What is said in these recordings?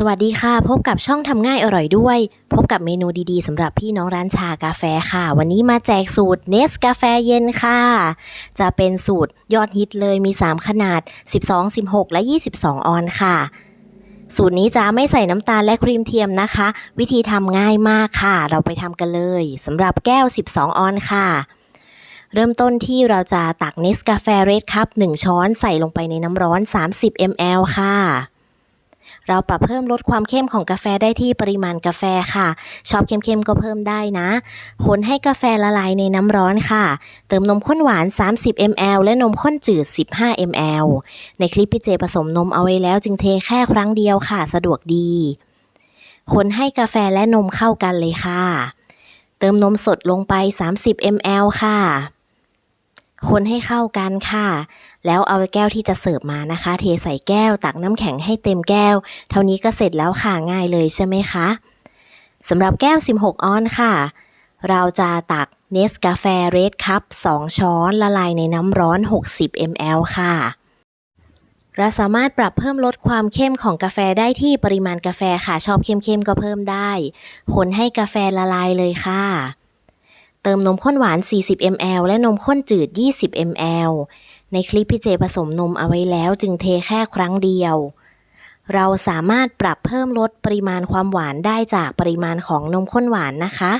สวัสดีค่ะ พบกับช่องทำง่ายอร่อยด้วย พบกับเมนูดีๆสำหรับพี่น้องร้านชากาแฟค่ะ วันนี้มาแจกสูตรเนสกาแฟเย็นค่ะ จะเป็นสูตรยอดฮิตเลยมี 3 ขนาด 12 16 และ 22 ออนค่ะ สูตรนี้จะไม่ใส่น้ำตาลและครีมเทียมนะคะ วิธีทำง่ายมากค่ะ เราไปทำกันเลยสำหรับแก้ว 12 ออนค่ะเริ่มต้นที่เราจะตักเนสกาแฟเรดคัพ1ช้อนใส่ลงไปในน้ำร้อน 30 ml ค่ะ เราปรับเพิ่มลดความเข้มของกาแฟได้ที่ปริมาณกาแฟค่ะชอบเข้มๆก็เพิ่มได้นะ คนให้กาแฟละลายในน้ำร้อนค่ะ เติมนมข้นหวาน 30 ml และนมข้นจืด 15 ml ในคลิปพี่เจผสมนมเอาไว้แล้วจึงเทแค่ครั้งเดียวค่ะ สะดวกดี คนให้กาแฟและนมเข้ากันเลยค่ะ เติมนมสดลงไป 30 ml ค่ะ คนให้เข้ากันค่ะ แล้วเอาแก้วที่จะเสิร์ฟมานะคะ เทใส่แก้วตักน้ำแข็งให้เต็มแก้ว เท่านี้ก็เสร็จแล้วค่ะง่ายเลยใช่ไหมคะสำหรับแก้ว 16 ออนค่ะ เราจะตักเนสกาแฟเรดคัพ2ช้อนละลายในน้ำร้อน 60 ml ค่ะ เราสามารถปรับเพิ่มลดความเข้มของกาแฟได้ที่ปริมาณกาแฟค่ะ ชอบเข้มๆก็เพิ่มได้ คนให้กาแฟละลายเลยค่ะ เติมนมข้นหวาน 40 ml และนมข้นจืด 20 ml ในคลิปพี่เจผสมนมเอาไว้แล้วจึงเทแค่ครั้งเดียว เราสามารถปรับเพิ่มลดปริมาณความหวานได้จากปริมาณของนมข้นหวานนะคะ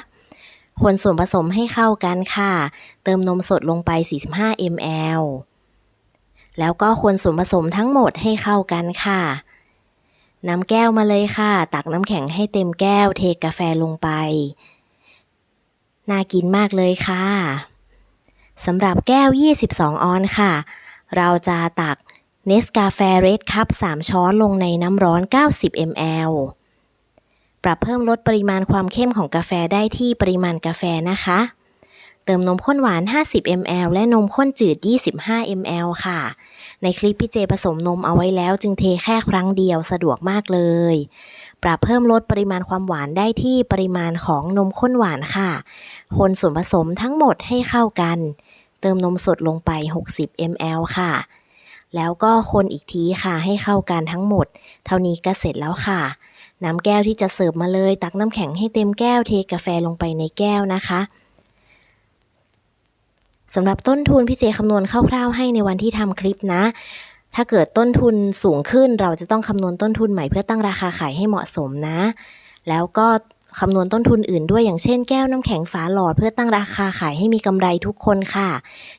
คนส่วนผสมให้เข้ากันค่ะ เติมนมสดลงไป 45 ml แล้วก็คนส่วนผสมทั้งหมดให้เข้ากันค่ะนำแก้วมาเลยค่ะ ตักน้ำแข็งให้เต็มแก้ว เทกาแฟลงไป น่ากินมากเลยค่ะสำหรับแก้ว 22 ออนค่ะ เราจะตักเนสกาแฟเรดคัพ3ช้อนลงในน้ำร้อน 90 ml ปรับเพิ่มลดปริมาณความเข้มของกาแฟได้ที่ปริมาณกาแฟนะคะ เติมนมข้นหวาน 50 ml และนมข้นจืด 25 ml ค่ะ ในคลิปพี่เจผสมนมเอาไว้แล้วจึงเทแค่ครั้งเดียวสะดวกมากเลย ปรับเพิ่มลดปริมาณความหวานได้ที่ปริมาณของนมข้นหวานค่ะ คนส่วนผสมทั้งหมดให้เข้ากัน เติมนมสดลงไป 60 ml ค่ะ แล้วก็คนอีกทีค่ะให้เข้ากันทั้งหมด เท่านี้ก็เสร็จแล้วค่ะน้ำแก้วที่จะเสิร์ฟมาเลย ตักน้ำแข็งให้เต็มแก้วเทกาแฟลงไปในแก้วนะคะ สำหรับต้นทุนพี่เจคำนวณคร่าวๆให้ในวันที่ทำคลิปนะ ถ้าเกิดต้นทุนสูงขึ้น เราจะต้องคำนวณต้นทุนใหม่เพื่อตั้งราคาขายให้เหมาะสมนะ แล้วก็คำนวณต้นทุนอื่นด้วยอย่างเช่นแก้วน้ำแข็งฝาหลอดเพื่อตั้งราคาขายให้มีกำไรทุกคนค่ะ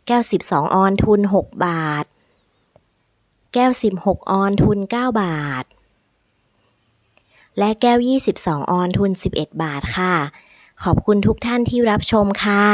แก้ว 12 ออนทุน 6 บาท แก้ว 16 ออนทุน 9 บาท และแก้ว 22 ออนทุน 11 บาทค่ะ ขอบคุณทุกท่านที่รับชมค่ะ